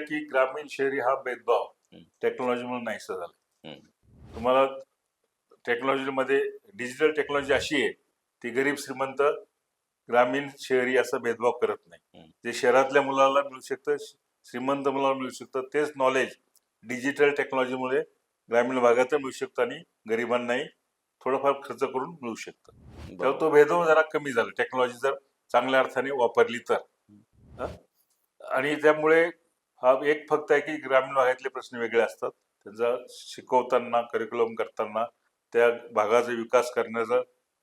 की ग्रामीण शहरी हा भेदभाव. टेक्नॉलॉजीमुळे नाहीसा झाला. तुम्हाला टेक्नॉलॉजीमध्ये डिजिटल टेक्नॉलॉजी अशी आहे ती गरीब श्रीमंत ग्रामीण शहरी असा भेदभाव करत नाही. जे शहरातल्या मुलाला मिळू शकतं श्रीमंत मुलाला मिळू शकतं तेच नॉलेज डिजिटल टेक्नॉलॉजीमुळे ग्रामीण भागात मिळू शकतं आणि गरिबांनाही थोडंफार खर्च करून मिळू शकतं तेव्हा बरोबर. तो भेदभाव जरा कमी झाला टेक्नॉलॉजी जर चांगल्या अर्थाने वापरली तर? आणि त्यामुळे हा एक फक्त आहे की ग्रामीण भागातले प्रश्न वेगळे असतात. त्यांचा शिकवताना करिक्युलम करताना त्या भागाचा विकास करण्याचं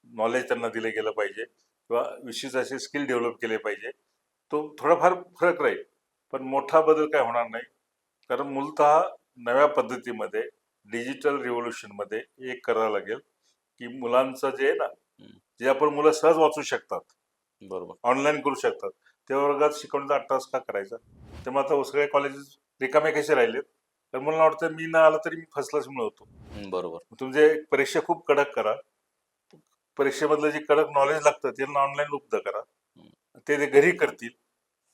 नॉलेज त्यांना दिलं गेलं पाहिजे किंवा विशेष असे स्किल डेव्हलप केले पाहिजे. तो थोडाफार फरक राहील पण मोठा बदल काय होणार नाही. कारण मूलतः नव्या पद्धतीमध्ये डिजिटल रिव्होल्युशनमध्ये एक करावं लागेल की मुलांचं जे आहे ना. जे आपण मुलं सहज वाचू शकतात बरोबर. ऑनलाईन करू शकतात. त्या वर्गात शिकवण्याचा अट्टास का करायचा? त्यामुळे आता सगळे कॉलेजेस रिकामे कसे राहिलेत? तर मला वाटतं मी न आलं तरी मी फर्स्ट क्लास मिळवतो बरोबर. तुमचे परीक्षा खूप कडक करा. परीक्षेमधलं जे कडक नॉलेज लागतं त्यांना ऑनलाईन उपलब्ध करा. ते ते घरी करतील.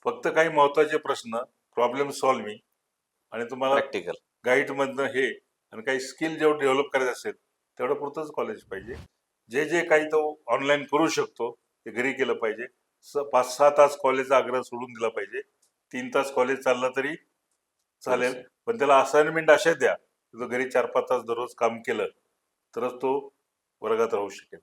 फक्त काही महत्त्वाचे प्रश्न प्रॉब्लेम सॉल्विंग आणि तुम्हाला प्रॅक्टिकल गाईड मधनं हे आणि काही स्किल जेवढं डेव्हलप करायचं असेल तेवढं पुरतंच कॉलेज पाहिजे. जे जे काही तो ऑनलाईन करू शकतो ते घरी केलं पाहिजे. स पाच सहा तास कॉलेजचा आग्रह सोडून दिला पाहिजे. तीन तास कॉलेज चाललं तरी चालेल. पण त्याला असाइनमेंट अशा द्या. तो घरी चार पाच तास दररोज काम केलं तरच तो वर्गात राहू शकेल.